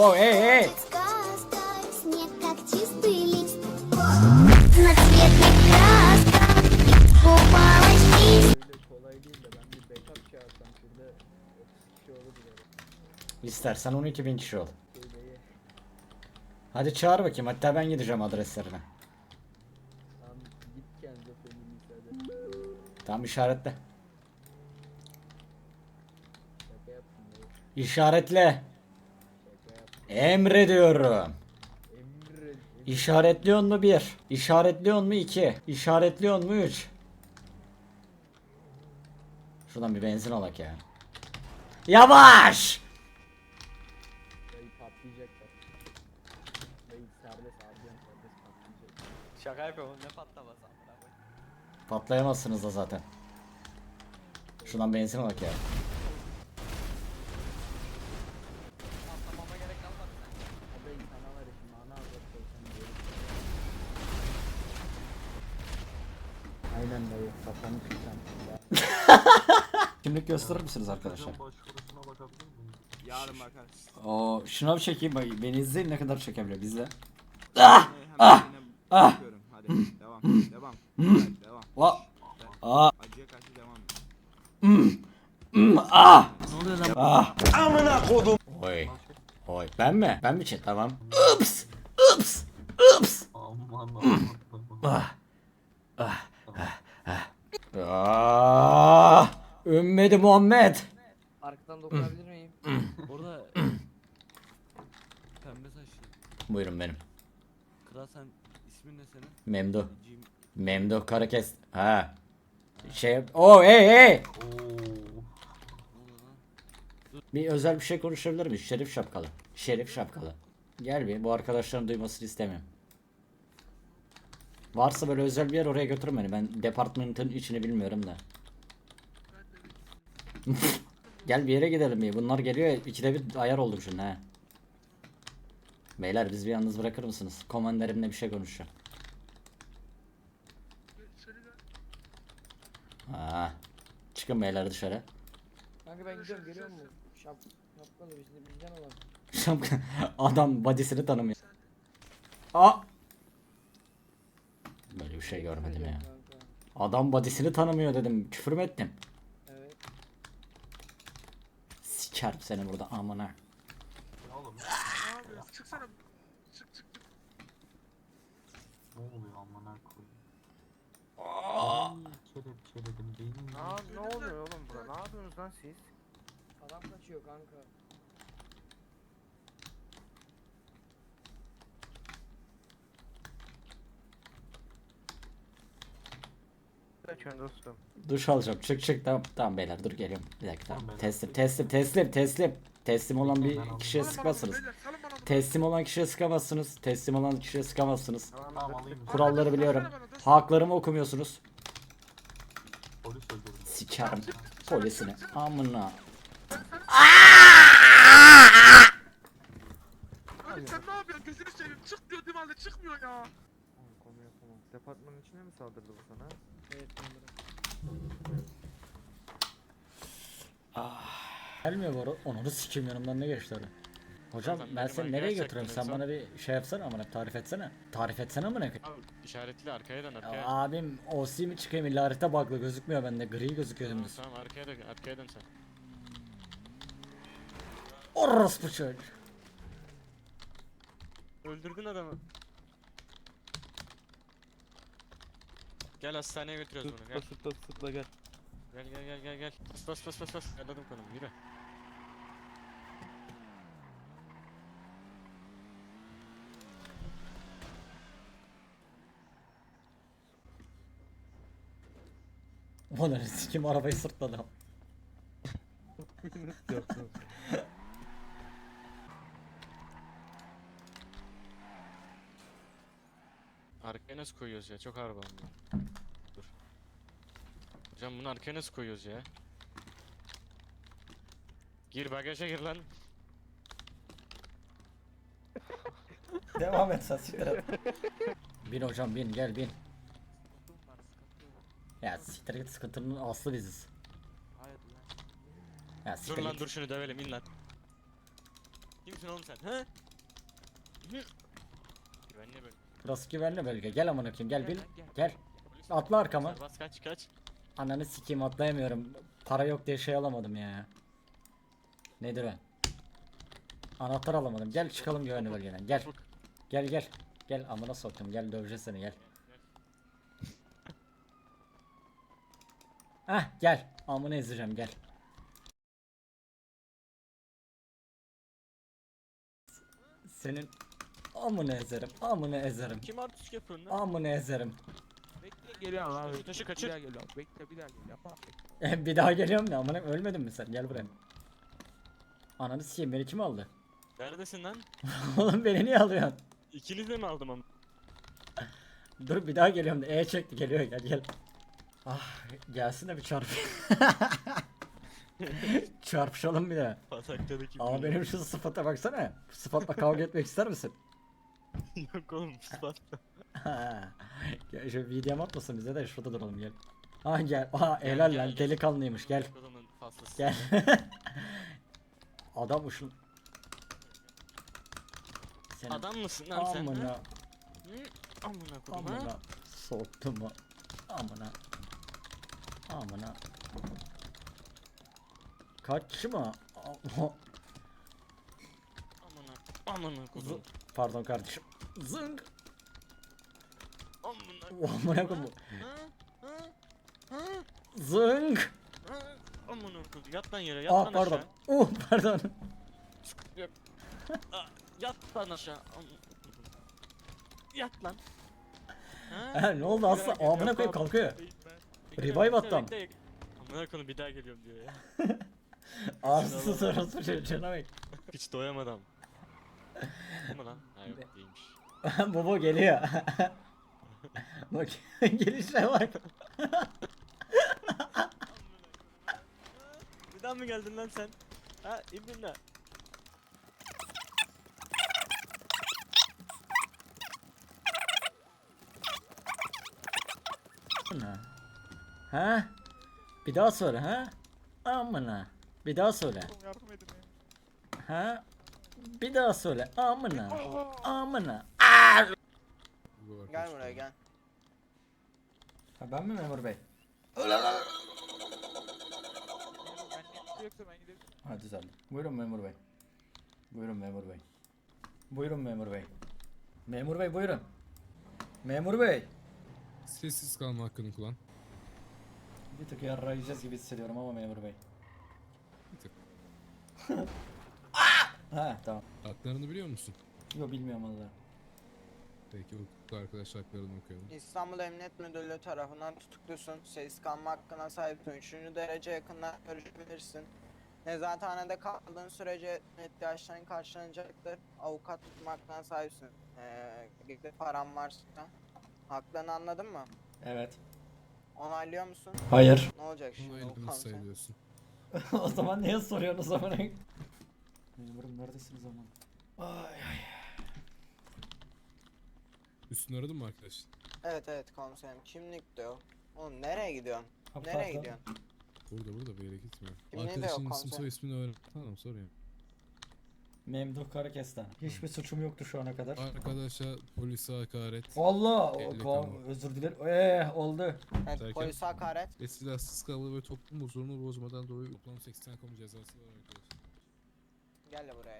Oh hey hey. Сказка, снег как чистый лист На цветных красках купалась кисть Öyle kolay değil de ben bir backup çağırsam şurada 30 kişi olur bile. İstersen 12 bin kişi ol. Söyleyi. Hadi çağır bakayım hatta ben gideceğim adreslerine. Tamam git kendine söyleyeyim müsaade. Tamam işaretle. Şaka yaptım dayı. İşaretle. Emrediyorum. Emre. İşaretliyor mu 1? İşaretliyor mu 2? İşaretliyor mu 3? Şuradan bir benzin alak ya. Yavaş! Şaka yapıyorum ne patlaması. Patlayamazsınız da zaten. Şuradan benzin alak ya. Kimlik gösterir misiniz arkadaşlar? Başvurusuna bakabilir miyim? Yarın bakarız. O şınav çekeyim bak beni izleyin ne kadar çekebiliyor bizle. Ah! Hemen yine ah. bakıyorum. Hadi devam. devam. Hadi devam. Va Aa Acıya karşı devam. ah. Ah. Amına kodum. Oy. Oy. Ben mi? Ben mi chat? Tamam. Ups. Ups. Ups. Aman aman. Ah. Ah. Ah. Ah. Ah. Ümmeti Muhammed. Arkadan dokunabilir miyim? Orada pembe saçlı. Buyurun benim. Kral sen ismin ne senin? Memdu. Cim. Memdu Karakes. Ha. Şey. Oh hey hey. Oo. Oluyor lan? Bir özel bir şey konuşabilir miyiz? Şerif şapkalı. Şerif şapkalı. Gel bir bu arkadaşların duymasını istemiyorum. Varsa böyle özel bir yer oraya götürün beni. Ben departmanın içini bilmiyorum da. Gel bir yere gidelim bir. Bunlar geliyor. ikide bir ayar oldum şimdi ha. Beyler biz bir yalnız bırakır mısınız? Komanderimle bir şey konuşacağım. Aa. Çıkın beyler dışarı. Kanka ben gidiyorum görüyor musun? Şap, şapkalı bizde bizden olan. Şapka- Adam body'sini tanımıyor. Aa! Şey görmedim ya. Adam body'sini tanımıyor dedim. Küfür mü ettim? Evet. Sikerim seni burada amına. Oğlum. Abi çıksana. Çık çık çık. Ne oluyor amına koyayım. Beni. Aa, ne oluyor oğlum burada? Ne yapıyorsunuz lan siz? Adam kaçıyor kanka. Kaçıyorsun dostum. Duş alacağım. Çık çık tamam. Tamam beyler dur geliyorum. Bir dakika tamam. Tamam, Teslim teslim teslim teslim. Teslim olan bir kişiye sıkmazsınız. Teslim olan kişiye sıkamazsınız. Teslim olan kişiye sıkamazsınız. Kuralları biliyorum. Haklarımı okumuyorsunuz. Sikerim polisini. Amına. Abi sen ne yapıyorsun? Gözünü seveyim. Çık diyor halde çıkmıyor ya. Departmanın içine mi saldırdı bu sana? Evet kanka. Gelmiyor bu. Onu sikeyim yanımdan ne geçti öyle. Hocam ben seni nereye götüreyim? Sen bana bir şey yapsana amına tarif etsene. Tarif etsene amına koyayım. Abi işaretli arkaya dön Ya arkaya. abim OC mi çıkayım illa harita bug'lı gözükmüyor bende gri gözüküyor Tamam, dümdüz. tamam arkaya dön arkaya dön sen. Orospu çocuk. Öldürdün adamı. Gel hastaneye götürüyoruz bunu gel. Sıtla sıtla sıtla gel. Gel gel gel gel gel. Bas bas bas bas bas. Anladım konumu yürü. Ulan sikim arabayı sırtladım. Arkaya nasıl koyuyoruz ya? Çok ağır bu ama. Dur. Hocam bunu arkaya nasıl koyuyoruz ya? Gir bagaja gir lan. Devam et sen siktir et. bin hocam bin gel bin. Ya siktir git sıkıntının aslı biziz. Ya siktir Dur lan git. dur şunu dövelim in lan. Kimsin oğlum sen? He? Hı? Güvenli bölge. Burası güvenli bölge. Gel amına koyayım gel bil. gel. Atla arkama. Bas kaç kaç. Ananı sikeyim atlayamıyorum. Para yok diye şey alamadım ya. Nedir o? Anahtar alamadım. Gel çıkalım güvenli bölgeden. Gel. Gel gel. Gel amına soktum. Gel döveceğiz seni gel. Hah gel. Amına ezeceğim gel. Senin amına ezerim. Amına ezerim. Kim artist yapıyorsun lan? Amına ezerim. Bekle geliyorum abi. Taşı, taşı, kaçır. Bir daha geliyorum. Bekle bir daha geliyorum. Yapma. bekle. bir daha geliyorum ya amına ölmedin mi sen? Gel buraya. Ananı sikeyim beni kim aldı? Neredesin lan? Oğlum beni niye alıyorsun? İkiniz de mi aldım ama? Dur bir daha geliyorum da E çekti geliyor gel gel. Ah gelsin de bir çarp. Çarpışalım bir de. Pataktadaki Ama benim şu sıfata baksana. Sıfatla kavga etmek ister misin? Yok oğlum gel şu videom atmasın bize de şurada duralım gel. Ha gel. Aha helal gel, lan gel. delikanlıymış gel. Fazlası. Gel. Adam uşun. Senin Adam mısın lan sen? amına ha? Hı? Amına koyayım ha? amına soktu mu? Amına. Amına. Kaçma. Amına. Amına koyayım. Pardon kardeşim. Zınk. Amına. Amına koyayım. Ha? Ha? Ha? Zınk. Amına koyayım. Yat lan yere. Yat Ah lan pardon. aşağı. Oh pardon. Aa, Yat lan aşağı. Amına. Yat lan. Ha? Ha, ne oldu asla? Bir daha Amına koyayım kalkıyor. Bekle, Revive bekle, attım. bekle. Amına koyayım bir daha geliyorum diyor ya. Ağzısı sorası çocuğuna bak. Hiç doyamadım. Bu mu lan? Ha yok değilmiş. Bobo geliyor. bak gelişe bak. Bir daha mı geldin lan sen? Ha İbnillah. Amına. Ha? Bir daha söyle ha? Amına. Bir daha söyle. Yardım edin. Ha? Bir daha söyle. Amına. Amına. Gel buraya gel. Ha, ben mi memur bey? Yoksa ben gidebilirim. Ha düzeldi. Buyurun memur bey. Buyurun memur bey. Buyurun memur bey. Memur bey buyurun. Memur bey. Sessiz kalma hakkını kullan. Bir tık yarrayacağız gibi hissediyorum ama memur bey. Bir tık. Ha tamam. Haklarını biliyor musun? Yo bilmiyorum valla. Peki hukuklu arkadaş haklarını okuyalım. İstanbul Emniyet Müdürlüğü tarafından tutuklusun. Sessiz kalma hakkına sahipsin. Üçüncü derece yakından görüşebilirsin. Nezarethanede kaldığın sürece ihtiyaçların karşılanacaktır. Avukat tutmaktan sahipsin. Ee, param varsa. Haklarını anladın mı? Evet. Onaylıyor musun? Hayır. Ne olacak şimdi? Elbini Okan sen? sayılıyorsun. o zaman niye soruyorsun o zaman? Memurum neredesiniz o zaman? Ay ay. Üstünü aradın mı arkadaş? Evet evet komiserim. Kimlik diyor. Oğlum nereye gidiyorsun? Ha, Nereye pardon. gidiyorsun? Burada burada bir yere gitmiyor. Kimliği de yok Arkadaşının isim komiserim. soy ismini öğren. Tamam sorayım. Memduh Karakestan. Hiçbir suçum yoktu şu ana kadar. Arkadaşa polise hakaret Allah! o- özür dilerim. Eee oldu. Evet Derken- polise hakaret. ve silahsız kavga ve toplum huzurunu bozmadan dolayı toplam 80 kamu cezası var arkadaşlar. Gel de buraya